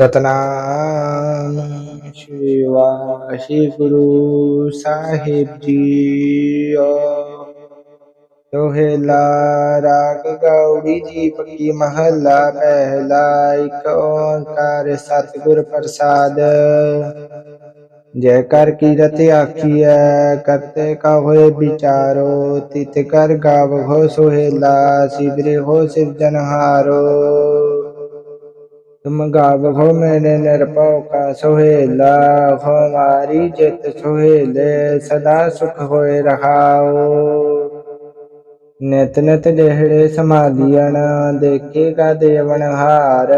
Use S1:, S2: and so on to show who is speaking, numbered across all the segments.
S1: ਸਤਨਾਮ ਸ਼੍ਰੀ ਵਾਹਿਗੁਰੂ ਸਾਹਿਬ ਜੀਓ ਦੋਹੇਲਾ ਰਾਗ ਗੌੜੀ ਜੀ, ਪੱਕੀ ਮਹੱਲਾ ਪਹਿਲਾ ਇੱਕ ਓੰਕਾਰ ਸਤਿਗੁਰ ਪ੍ਰਸਾਦ। ਜੈ ਕਰ ਕੀਰਤ ਆਖੀਐ, ਕਰਤੇ ਕਾ ਹੋਏ ਵਿਚਾਰੋ ਤਿਤ ਕਰ ਗਾਵ ਹੋ ਸੁਹੇਲਾ ਸਿਵਰੇ ਹੋ ਸਿਰਜਨਹਾਰੋ ਤੁਮ ਗਾਵੋ ਮੈਨੇ ਨਿਰਭਉ ਕਾ ਸੁਹੇਲਾ ਹਮਾਰੀ ਜਿਤ ਸੁਹੇਲੇ ਸਦਾ ਸੁਖ ਹੋਏ ਰਹਾਓ ਨਿਤ ਨਿਤ ਜਿਹੜੇ ਸਮਾਧੀਆਂ ਦੇਖੇਗਾ ਦੇਵਨ ਹਾਰ,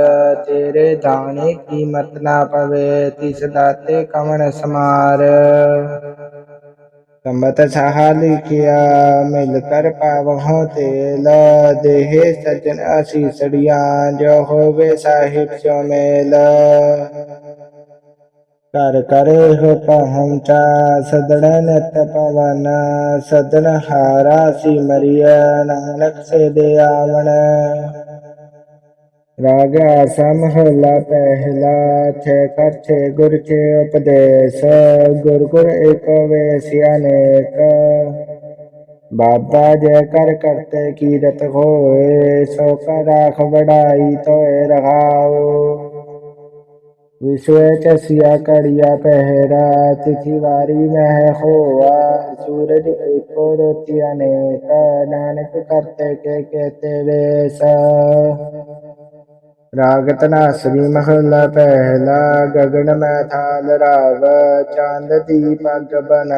S1: ਤੇਰੇ ਦਾਣੇ ਕੀਮਤ ਨਾ ਪਵੇ, ਤਿਸ ਦਾਤੇ ਕਵਣ ਸਮਾਰ। ਕੰਬਤ ਸਾਹਾ ਲਿਖਿਆ ਮਿਲ ਕਰ ਪਾਵਹੁ ਤੇਲ, ਦੇਹ ਸਜਣ ਅਸੀਸੜੀਆਂ ਜੋ ਹੋਵੇ ਸਾਹਿਬ ਸੋ ਮੇਲ। ਕਰ ਕਰੇ ਹੋ ਪਹੁੰਚਾ ਸਦਣ ਨਿਤ ਪਵਨ, ਸਦਨ ਹਾਰਾ ਸੀ ਮਰੀਆ ਨਾਨਕ ਸੇ ਦੇ ਆਵਣ। ਰਾਗ ਆਸਮ ਹੋਲਾ ਪਹਿਲਾ ਛੇ ਕਰ ਗੁਰ ਛੇ ਉਪਦੇਸ਼, ਗੁਰ ਗੁਰ ਏਕ ਵੇਸ ਅਨੇਕ। ਬਾਬਾ ਜੈ ਕਰ ਕਰਤੇ ਕੀਰਤ ਹੋਏ, ਸੋ ਕਰ ਰਾਖ ਵਡਾਈ ਤੋਏ ਰਹਾਓ ਵਿਸ਼ਵੇ ਚਸਿਆ ਕੜਿਆ ਪਹਿਰਾ, ਤਿਥਿ ਵਾਰੀ ਮਹਿ ਹੋਆ, ਸੂਰਜ ਏਕੋ ਰੋਤੀ ਅਨੇਕ। ਨਾਨਕ ਕਰਤੇ ਕੇ ਕੇਤੇ ਵੇਸ। ਰਾਗ ਤਨਾਸਰੀ ਮਹਲਾ ਪਹਿਲਾ ਗਗਨ ਮੈਂ ਥਾਲ ਰਾਵ ਚੰਦ ਦੀ ਅਗ ਬਨ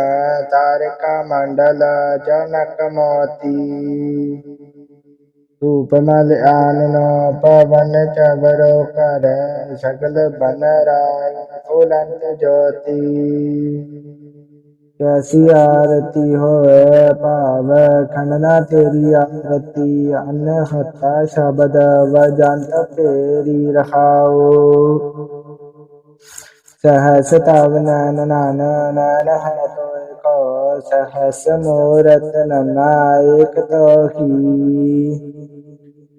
S1: ਤਾਰਕਾ ਮੰਡਲ ਜਨਕ ਮੋਤੀ ਧੂਪ ਮਲ ਆਨਨੋ ਪਵਨ ਚਵਰੋ ਕਰ ਸਗਲ ਬਨ ਰਾਇ ਫੁਲੰਤ ਜੋਤੀ ਕੈਸੀ ਆਰਤੀ ਹੋਏ ਭਾਵ, ਖੰਡਨਾ ਤੇਰੀ ਆਰਤੀ, ਅਨ ਹਤਾ ਸ਼ਬਦ ਵਜੰਤ ਤੇਰੀ ਰਖਾਓ ਸਹਸ ਤਵ ਨੈਨ ਨਨ ਨੈਨ ਹੈ ਤੋਏ ਕੋ, ਸਹਸ ਮੂਰਤ ਨਨਾਇਕ ਤੋਹੀ।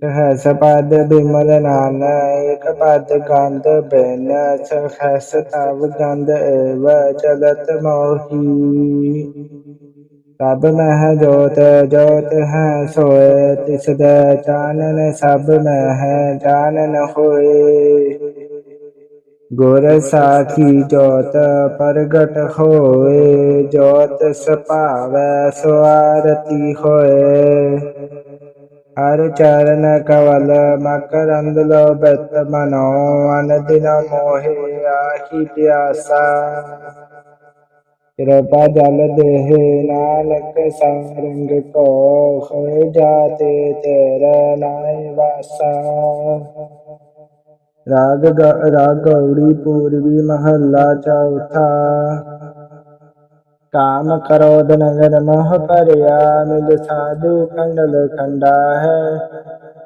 S1: ਸਹਸ ਪਦ ਬਿਮਲ ਨਾਨ ਏਕ ਪਦ ਗੰਧ ਬੈਨ ਸਹਸ ਤਵ ਗੰਧ ਏਵ, ਚਲਤ ਮੋਹੀ। ਸਭ ਮਹਿ ਜੋਤ ਜੋਤ ਹੈ ਸੋਏ, ਤਿਸ ਦੇ ਚਾਨਨ ਸਭ ਮਹਿ ਚਾਨਨ ਹੋਏ। ਗੁਰ ਸਾਖੀ ਜੋਤ ਪ੍ਰਗਟ ਹੋਏ, ਜੋਤ ਸਭਾਵੈ ਸੁਆਰਤੀ ਹੋਏ। ਹਰ ਚਰਨ ਕਵਲ ਮਕਰੰਦ ਲੋਭਤ ਮਨੋ ਅਨ ਮੋਹਿ ਆਹੀ ਪਿਆਸਾ। ਕਿਰਪਾ ਜਲ ਦੇਹ ਨਾਨਕ ਸਾਰੰਗ ਕੋ ਹੋਏ ਜਾਤੇ ਤੇਰੇ ਨਾਇ ਵਾਸਾ। ਰਾਗ ਗ- ਰਾਗ ਗੌੜੀ ਪੂਰਬੀ ਮਹੱਲਾ ਚੌਥਾ। ਕਾਮ ਕ੍ਰੋਧ ਨਗਰ ਮੋਹ ਭਰਿਆ ਮਿਲ ਸਾਧੂ ਕੰਡਲ ਖੰਡਾ ਹੈ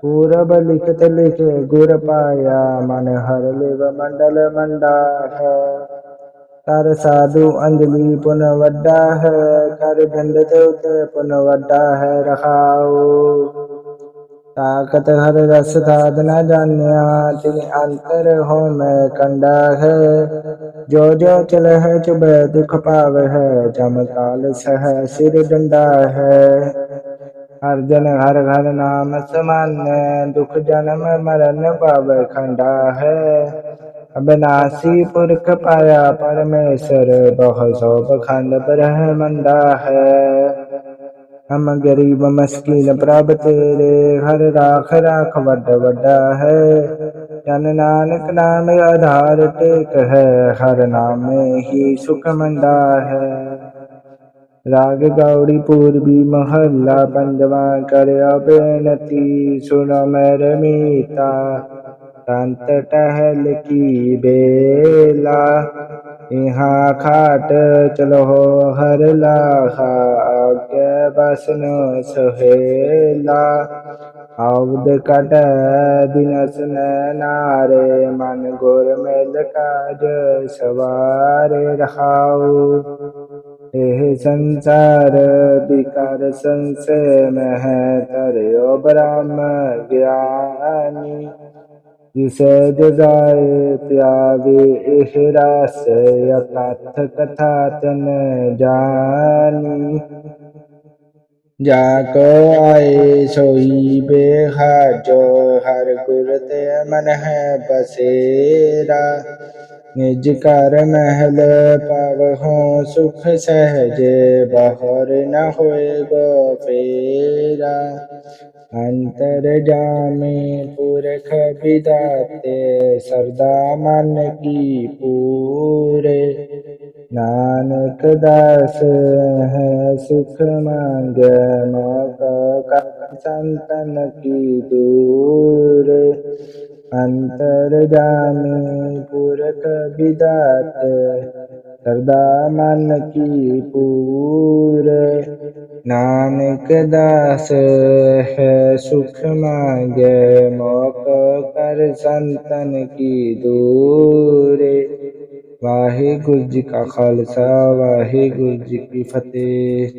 S1: ਪੂਰਬ ਲਿਖਤ ਲਿਖੇ ਗੁਰ ਪਾਇਆ ਮਨ ਹਰ ਲਿਵ ਮੰਡਲ ਮੰਡਾ ਹੈ ਕਰ ਸਾਧੂ ਅੰਜਲੀ ਪੁਨ ਵੱਡਾ ਹੈ ਕਰ ਗੰਡ ਤੇ ਉਤੇ ਪੁਨ ਵੱਡਾ ਹੈ ਰਖਾਓ ਤਾਕਤ ਹਰ ਰਸ ਸਾਧ ਨ ਜਾਣਿਆ ਤਿਨ ਅੰਤਰ ਹੋ ਮੈਂ ਕੰਡਾ ਹੈ ਜੋ ਜੋ ਚਲੇ ਹੈ ਚੁਬੈ ਦੁਖ ਪਾਵੇ ਹੈ ਜਮ ਕਾਲ ਸਹਿ ਸਿਰ ਡੰਡਾ ਹੈ ਹਰ ਜਨ ਹਰ ਘਰ ਨਾਮ ਸਮਾਨੈ ਦੁਖ ਜਨਮ ਮਰਨ ਪਾਵੇ ਖੰਡਾ ਹੈ ਅਬਨਾਸੀ ਪੁਰਖ ਪਾਇਆ ਪਰਮੇਸ਼ਰ ਬਹੁ ਸੋ ਬਖੰਡ ਬ੍ਰਹਮੰਡਾ ਹੈ ਹਮ ਗਰੀਬ ਮਸਕੀਨ ਪ੍ਰਭ ਤੇਰੇ, ਹਰ ਰਾਖ ਰਾਖ ਵੱਡ ਵੱਡਾ ਹੈ। ਜਨ ਨਾਨਕ ਨਾਮ ਆਧਾਰ ਟੇਕ ਹੈ, ਹਰ ਨਾਮੇ ਹੀ ਸੁਖ ਮੰਡਾ ਹੈ। ਰਾਗ ਗੌੜੀ ਪੂਰਬੀ ਮਹੱਲਾ ਪੰਜਵਾ ਕਰਿਆ ਬੇਨਤੀ, ਸੁਣ ਮੇਰੇ ਮੀਤਾ, ਤੰਤ ਟਹਿਲ ਕੀ ਬੇਲਾ। ਇਹਾ ਖਾਟ ਚਲੋ ਹਰ ਲਾਹਾ, ਆਗੇ ਬਸਨ ਸੁਹੇਲਾ। ਆਵਦ ਕਟ ਦਿਨਸ ਨਾਰੇ ਮਨ ਗੁਰ ਮੇਲ ਕਾਜ ਸਵਾਰੇ ਰਹਾਉ। ਇਹ ਸੰਸਾਰ ਵਿਕਾਰ ਸੰਸੇ ਮਹਿ ਤਰਿਓ ਬ੍ਰਹਮ ਗਿਆਨੀ। ਜਿਸ ਜਜ਼ਾਏ ਪਿਆਵੇ ਇਹ ਰਸ ਅਕਥ ਕਥਾ ਤਨ ਜਾਨੀ ਜਾ ਕੋ ਆਏ ਸੋਈ ਬੇਹਾ ਜੋ ਹਰ ਗੁਰ ਤੇ ਮਨ ਹੈ ਬਸੇਰਾ ਨਿਜ ਘਰ ਮਹਿਲ ਪਵਹੁ ਸੁਖ ਸਹਜੇ ਬਾਹਰ ਨ ਹੋਏ ਗੋ ਫੇਰਾ अंतरजामे पुरख विदाते सरदा मन की पूरे नानक दास है सुख मांग मौका संतन की दूर अंतरजामी पुरख विदाते सरदा मन की पूरे ਨਾਨਕ ਦਾਸ ਹੈ ਸੁਖ ਮੰਗੈ, ਮੋਕੋ ਕਰ ਸੰਤਨ ਕੀ ਦੂਰੇ। ਵਾਹਿਗੁਰੂ ਜੀ ਕਾ ਖਾਲਸਾ, ਵਾਹਿਗੁਰੂ ਜੀ ਕੀ ਫਤਿਹ।